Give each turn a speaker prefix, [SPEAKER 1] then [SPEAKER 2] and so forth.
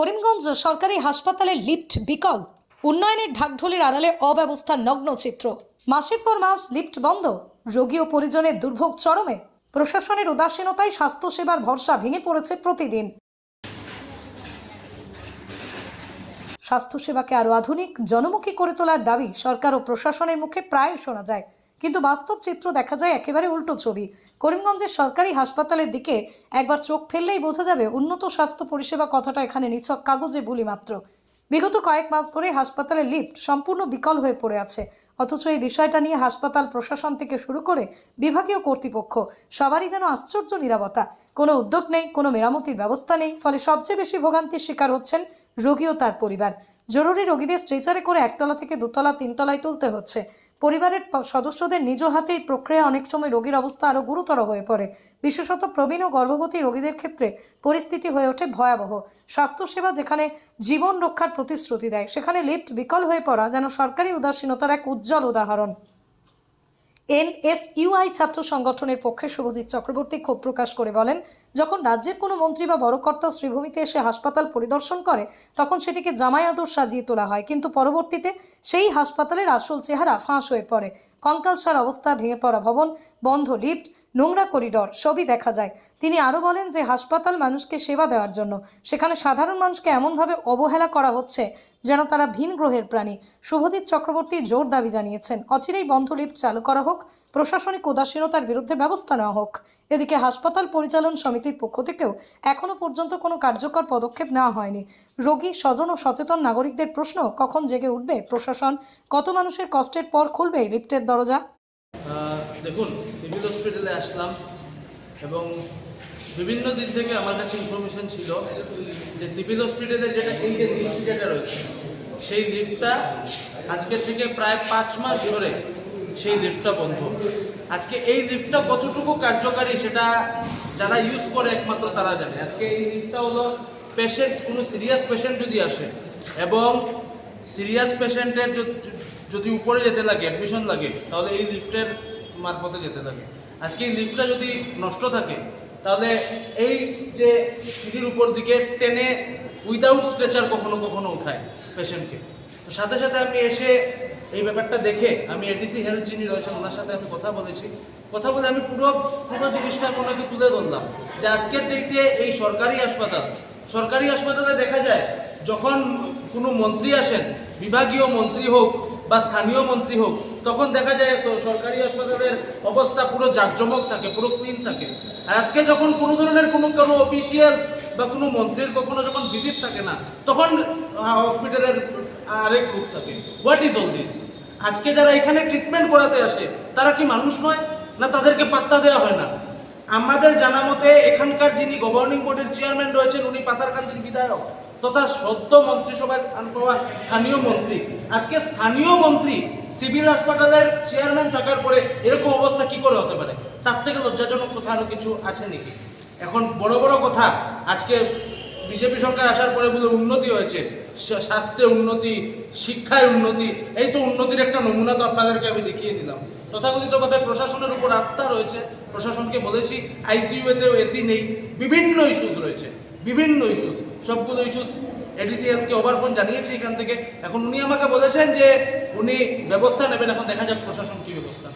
[SPEAKER 1] করিমগঞ্জ সরকারি হাসপাতালে লিফট বিকল। উন্নয়নের ঢাকঢোলের আড়ালে অব্যবস্থার নগ্ন চিত্র। মাসের পর মাস লিফট বন্ধ। রোগী ও পরিজনের দুর্ভোগ চরমে। প্রশাসনের উদাসীনতায় স্বাস্থ্যসেবার ভরসা ভেঙে পড়েছে প্রতিদিন। স্বাস্থ্যসেবাকে আরও আধুনিক, জনমুখী করে তোলার দাবি সরকার ও প্রশাসনের মুখে প্রায় শোনা যায়। কিন্তু বাস্তব চিত্র দেখা যায় একেবারে উল্টো ছবি। করিমগঞ্জের সরকারি হাসপাতালের দিকে একবার চোখ ফেললেই বোঝা যাবে উন্নত স্বাস্থ্য পরিষেবা কথাটা এখানে নিছক কাগজে বুলি মাত্র। বিগত কয়েক মাস ধরে হাসপাতালের লিফট সম্পূর্ণ বিকল হয়ে পড়ে আছে। অথচ এই বিষয়টা নিয়ে হাসপাতাল প্রশাসন থেকে শুরু করে বিভাগীয় কর্তৃপক্ষ সবারই যেন আশ্চর্য নিরাপত্তা। কোনো উদ্যোগ নেই, কোনো মেরামতির ব্যবস্থা নেই, ফলে সবচেয়ে বেশি ভোগান্তির শিকার হচ্ছেন রোগী ও তার পরিবার। জরুরি রোগীদের স্ট্রেচারে করে একতলা থেকে দুতলা, তিনতলায় তুলতে হচ্ছে। পরিবারের সদস্যদের নিজ হাতেই প্রক্রিয়া অনেক সময় রোগীর অবস্থা আরও গুরুতর হয়ে পড়ে। বিশেষত প্রবীণ ও গর্ভবতী রোগীদের ক্ষেত্রে পরিস্থিতি হয়ে ওঠে ভয়াবহ। স্বাস্থ্যসেবা যেখানে জীবন রক্ষার প্রতিশ্রুতি দেয়, সেখানে লিফ্ট বিকল হয়ে পড়া যেন সরকারি উদাসীনতার এক উজ্জ্বল উদাহরণ। এনএসইউআই ছাত্র সংগঠনের পক্ষে শুভজিৎ চক্রবর্তী ক্ষোভ প্রকাশ করে বলেন, যখন রাজ্যের কোনো মন্ত্রী বা বড় কর্তা শ্রীভূমিতে এসে হাসপাতাল পরিদর্শন করে, তখন সেটিকে জামাই আদর সাজিয়ে তোলা হয়। কিন্তু পরবর্তীতে সেই হাসপাতালের আসল চেহারা ফাঁস হয়ে পড়ে। কঙ্কালসার অবস্থা ভেঙে পড়া ভবন, বন্ধ লিফট নোংরা করিডর, সবই দেখা যায়। তিনি আরও বলেন যে, হাসপাতাল মানুষকে সেবা দেওয়ার জন্য, সেখানে সাধারণ মানুষকে এমনভাবে অবহেলা করা হচ্ছে যেন তারা ভিন গ্রহের প্রাণী। শুভজিৎ চক্রবর্তী জোর দাবি জানিয়েছেন, অচিরেই বন্ধ লিফট চালু করা হোক, প্রশাসনিক উদাসীনতার বিরুদ্ধে ব্যবস্থা নেওয়া হোক। এদিকে হাসপাতাল পরিচালন সমিতির পক্ষ থেকেও এখনও পর্যন্ত কোনো কার্যকর পদক্ষেপ নেওয়া হয়নি। রোগী, স্বজন ও সচেতন নাগরিকদের প্রশ্ন, কখন জেগে উঠবে প্রশাসন? কত মানুষের কষ্টের পর খুলবে লিফটের দরজা?
[SPEAKER 2] দেখুন সিভিল হসপিটালে আসলাম এবং বিভিন্ন দিক থেকে আমার কাছে ইনফরমেশন ছিল যে সিভিল হসপিটালের যেটা এই যে লিফট রয়েছে, সেই লিফটটা আজকে থেকে প্রায় পাঁচ মাস ধরে সেই লিফটটা বন্ধ। আজকে এই লিফটটা কতটুকু কার্যকারী সেটা যারা ইউজ করে একমাত্র তারা জানে। আজকে এই লিফটটা হলো পেশেন্ট কোনো সিরিয়াস পেশেন্ট যদি আসে এবং সিরিয়াস পেশেন্টের যদি উপরে যেতে লাগে অ্যাডমিশন লাগে, তাহলে এই লিফটের মারফতে যেতে থাকে। আজকে এই লিফটটা যদি নষ্ট থাকে, তাহলে এই যে সিঁড়ির উপর দিকে টেনে উইদাউট স্ট্রেচার কখনো কখনো উঠায় পেশেন্টকে তো সাথে সাথে আমি এসে এই ব্যাপারটা দেখে, আমি এডিসি হেলথ যিনি রয়েছেন, ওনার সাথে আমি কথা বলেছি। কথা বলে আমি পুরো পুরো জিনিসটা ওনাকে তুলে ধরলাম যে আজকের ডেটে এই সরকারি হাসপাতাল, সরকারি হাসপাতালে দেখা যায়, যখন কোনো মন্ত্রী আসেন, বিভাগীয় মন্ত্রী হোক বা স্থানীয় মন্ত্রী হোক, তখন দেখা যায় সরকারি হাসপাতালের অবস্থা পুরো জাঁকজমক থাকে, পুরো ক্লিন থাকে। আজকে যখন কোনো ধরনের কোনো কোনো অফিসিয়াল বা কোনো মন্ত্রীর কখনো যখন ভিজিট থাকে না, তখন হসপিটালের আরেক রূপ থাকে। হোয়াট ইজ অল দিস আজকে যারা এখানে ট্রিটমেন্ট করাতে আসে, তারা কি মানুষ নয়? না তাদেরকে পাত্তা দেওয়া হয় না? আমাদের জানা মতে এখানকার যিনি গভর্নিং বোর্ডের চেয়ারম্যান রয়েছেন, উনি পাতারকান্দির বিধায়ক। তথা সদ্য মন্ত্রিসভায় স্থান পাওয়া স্থানীয় মন্ত্রী। আজকে স্থানীয় মন্ত্রী সিভিল হাসপাতালের চেয়ারম্যান থাকার পরে এরকম অবস্থা কি করে হতে পারে? তার থেকে লজ্জাজনক কথা আরও কিছু আছে নাকি? এখন বড় বড় কথা, আজকে বিজেপি সরকার আসার পরে বলে উন্নতি হয়েছে। স্বা- স্বাস্থ্যে উন্নতি, শিক্ষায় উন্নতি, এই তো উন্নতির একটা নমুনা তো আপনাদেরকে আমি দেখিয়ে দিলাম। তথাকথিতভাবে প্রশাসনের উপর আস্থা রয়েছে। প্রশাসনকে বলেছি আইসিইউতেও এসি নেই। বিভিন্ন ইস্যুস রয়েছে। বিভিন্ন ইস্যুস সবগুলো ইস্যুস এডিসি হেলথকে ওভারফোন জানিয়েছে এখান থেকে। এখন উনি আমাকে বলেছেন যে উনি ব্যবস্থা নেবেন। এখন দেখা যাক প্রশাসন কি ব্যবস্থা